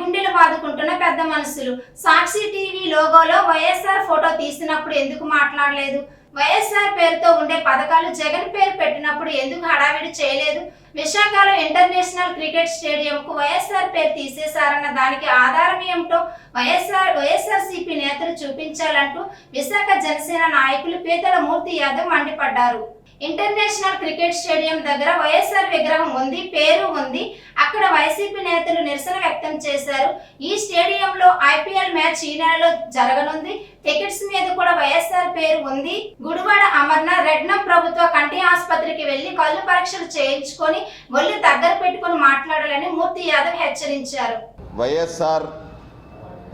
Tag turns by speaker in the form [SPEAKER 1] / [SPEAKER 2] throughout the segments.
[SPEAKER 1] గుండెలు బాదుకుంటున్న పెద్ద మనుషులు సాక్షి టీవీ లోగోలో వైఎస్ఆర్ ఫోటో తీసినప్పుడు ఎందుకు మాట్లాడలేదు? వైఎస్ఆర్ పేరుతో ఉండే పథకాలు జగన్ పేరు పెట్టినప్పుడు ఎందుకు హడావిడి చేయలేదు? విశాఖలో ఇంటర్నేషనల్ క్రికెట్ స్టేడియంకు వైఎస్ఆర్ పేరు తీసేశారన్న దానికి ఆధారం ఏమిటో వైఎస్ఆర్ వైఎస్ఆర్సీపీ నేతలు చూపించాలంటూ విశాఖ జనసేన నాయకులు పీతల మూర్తి యాదవ్ మండిపడ్డారు. ఇంటర్నేషనల్ క్రికెట్ స్టేడియం దగ్గర వైఎస్ఆర్ విగ్రహం ఉంది పేరు ఉంది. అక్కడ వైసీపీ నేతలు నిరసన వ్యక్తం చేశారు. ఈ స్టేడియంలో ఐపీఎల్ మ్యాచ్ ఈ నెలలో జరగనుంది. టికెట్స్ మీద కూడా వైఎస్ఆర్ పేరు ఉంది. గుడివాడ అమర్న రెడ్నం ప్రభుత్వ కంటి ఆసుపత్రికి వెళ్ళి కళ్ళు పరీక్షలు చేయించుకొని ఒళ్ళు దగ్గర పెట్టుకొని మాట్లాడాలని మూర్తి యాదవ్ హెచ్చరించారు.
[SPEAKER 2] వైఎస్ఆర్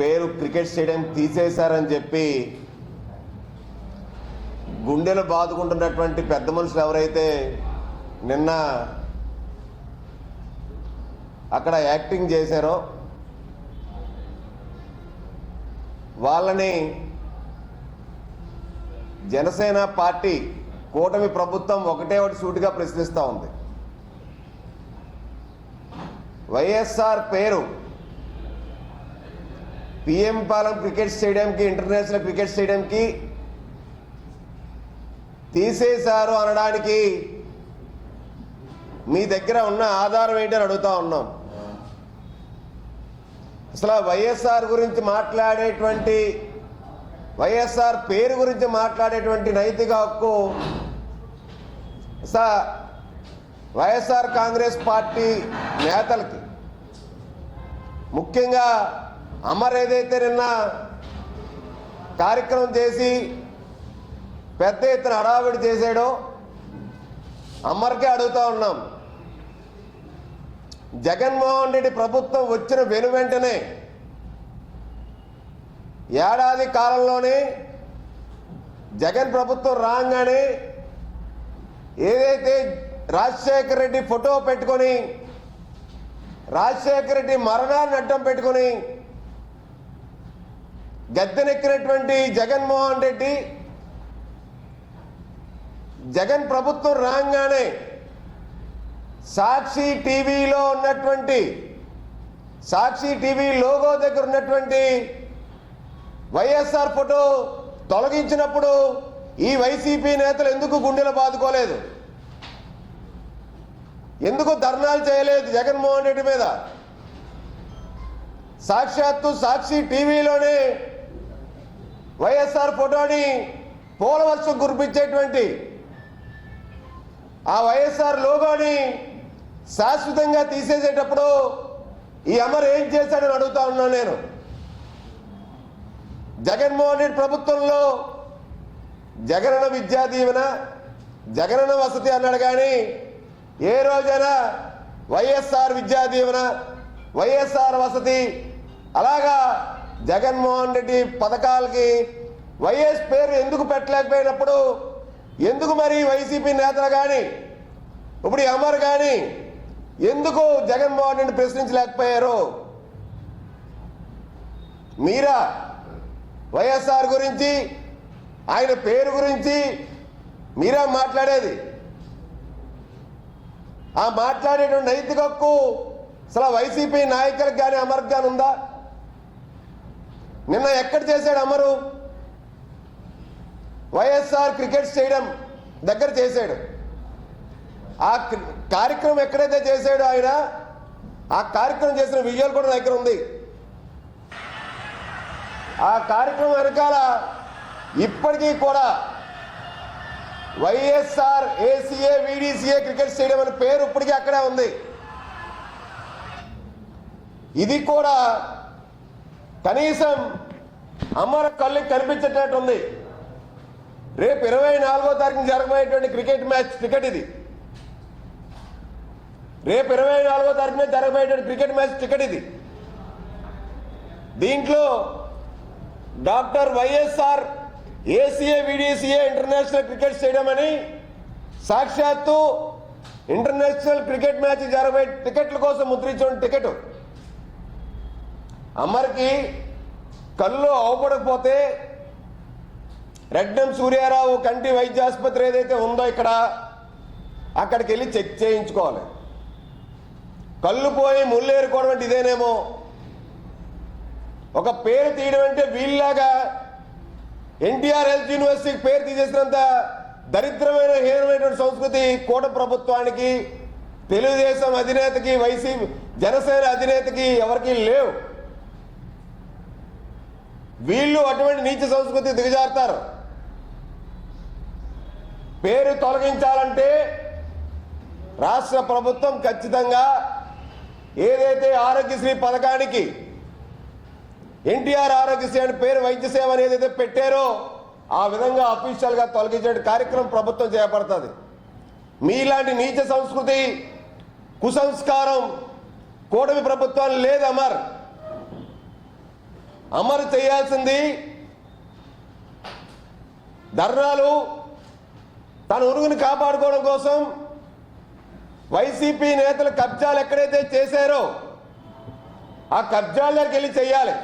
[SPEAKER 2] పేరు క్రికెట్ స్టేడియం తీసేశారని చెప్పి గుండెలు బాదుకుంటున్నటువంటి పెద్ద మనుషులు ఎవరైతే నిన్న అక్కడ యాక్టింగ్ చేశారో వాళ్ళని జనసేన పార్టీ కూటమి ప్రభుత్వం ఒకటే ఒకటి సూటిగా ప్రశ్నిస్తూ ఉంది. వైఎస్ఆర్ పేరు పిఎం పాలెం క్రికెట్ స్టేడియంకి ఇంటర్నేషనల్ క్రికెట్ స్టేడియంకి తీసేశారు అనడానికి మీ దగ్గర ఉన్న ఆధారం ఏంటని అడుగుతా ఉన్నాం. అసలు వైఎస్ఆర్ గురించి మాట్లాడేటువంటి వైఎస్ఆర్ పేరు గురించి మాట్లాడేటువంటి నైతిక హక్కు స వైఎస్ఆర్ కాంగ్రెస్ పార్టీ నేతలకి. ముఖ్యంగా అమర్ ఏదైతే నిన్న కార్యక్రమం చేసి పెద్ద ఎత్తున హడావిడి చేశాడో అమ్మరికే అడుగుతా ఉన్నాం. జగన్మోహన్ రెడ్డి ప్రభుత్వం వచ్చిన వెను వెంటనే ఏడాది కాలంలోనే జగన్ ప్రభుత్వం రాగానే ఏదైతే రాజశేఖర రెడ్డి ఫోటో పెట్టుకొని రాజశేఖర రెడ్డి మరణాన్ని అడ్డం పెట్టుకొని గద్దెనెక్కినటువంటి జగన్మోహన్ రెడ్డి జగన్ ప్రభుత్వం రాగానే సాక్షి టీవీలో ఉన్నటువంటి సాక్షి టీవీ లోగో దగ్గర ఉన్నటువంటి వైఎస్ఆర్ ఫోటో తొలగించినప్పుడు ఈ వైసీపీ నేతలు ఎందుకు గుండెలు బాదుకోలేదు? ఎందుకు ధర్నాలు చేయలేదు జగన్మోహన్ రెడ్డి మీద? సాక్షాత్తు సాక్షి టీవీలోనే వైఎస్ఆర్ ఫోటోని పూలవర్షం కురిపించేటువంటి ఆ వైఎస్ఆర్ లోగోని శాశ్వతంగా తీసేసేటప్పుడు ఈ అమర్ ఏం చేశాడని అడుగుతా ఉన్నాను నేను. జగన్మోహన్ రెడ్డి ప్రభుత్వంలో జగనన్న విద్యా దీవెన జగనన్న వసతి అన్నాడు కానీ ఏ రోజైనా వైఎస్ఆర్ విద్యా దీవెన వైఎస్ఆర్ వసతి అలాగా జగన్మోహన్ రెడ్డి పథకాలకి వైఎస్ పేరు ఎందుకు పెట్టలేకపోయినప్పుడు ఎందుకు మరి వైసీపీ నేతలు కానీ ఇప్పుడు అమర్ కానీ ఎందుకు జగన్మోహన్ రెడ్డి ప్రశ్నించలేకపోయారు? మీరా వైఎస్ఆర్ గురించి ఆయన పేరు గురించి మీరా మాట్లాడేది? ఆ మాట్లాడేటువంటి నైతిక హక్కు అసలు వైసీపీ నాయకులకు కానీ అమర్కి కానీ ఉందా? నిన్న ఎక్కడ చేశాడు అమరు? వైఎస్ఆర్ క్రికెట్ స్టేడియం దగ్గర చేశాడు. ఆ కార్యక్రమం ఎక్కడైతే చేశాడో ఆయన ఆ కార్యక్రమం చేసిన విజువల్ కూడా దగ్గర ఉంది. ఆ కార్యక్రమం వెనకాల ఇప్పటికీ కూడా YSR ACA VDCA cricket stadium అనే పేరు ఇప్పటికీ అక్కడే ఉంది. ఇది కూడా కనీసం అమర కళ్ళకి కనిపించేటట్టు ఉంది. రేపు ఇరవై నాలుగో తారీఖున జరగబోయేటువంటి క్రికెట్ మ్యాచ్ టికెట్ ఇది. రేపు ఇరవై నాలుగో తారీఖున జరగబోయేటువంటి క్రికెట్ మ్యాచ్ టికెట్ ఇది. దీంట్లో doctor YSR ACA VDCA international cricket stadium అని సాక్షాత్తు ఇంటర్నేషనల్ క్రికెట్ మ్యాచ్ జరగబోయే టికెట్ల కోసం ముద్రించిన టికెట్. అమర్కి కళ్ళు అవపడకపోతే రెడ్డం సూర్యారావు కంటి వైద్యాసుపత్రి ఏదైతే ఉందో ఇక్కడ అక్కడికి వెళ్ళి చెక్ చేయించుకోవాలి. కళ్ళు పోయి ముళ్ళు ఏరుకోవడం అంటే ఇదేనేమో. ఒక పేరు తీయడం అంటే వీళ్ళలాగా ఎన్టీఆర్ హెల్త్ యూనివర్సిటీకి పేరు తీసేసినంత దరిద్రమైన హీనమైనటువంటి సంస్కృతి కూట ప్రభుత్వానికి తెలుగుదేశం అధినేతకి వైసీపీ జనసేన అధినేతకి ఎవరికీ లేవు. వీళ్ళు అటువంటి నీచ సంస్కృతి దిగజారుతారు. పేరు తొలగించాలంటే రాష్ట్ర ప్రభుత్వం ఖచ్చితంగా ఏదైతే ఆరోగ్యశ్రీ పథకానికి ఎన్టీఆర్ ఆరోగ్యశ్రీ అని పేరు వైద్య సేవ అని ఏదైతే పెట్టారో ఆ విధంగా అఫీషియల్గా తొలగించే కార్యక్రమం ప్రభుత్వం చేపడుతుంది. మీలాంటి నీచ సంస్కృతి కుసంస్కారం కూటమి ప్రభుత్వాలు లేదు అమర్. అమరు చేయాల్సింది ధర్నాలు తన ఉరుగుని కాపాడుకోవడం కోసం వైసీపీ నేతలు కబ్జాలు ఎక్కడైతే చేశారో ఆ కబ్జాల దగ్గరికి వెళ్ళి చేయాలి.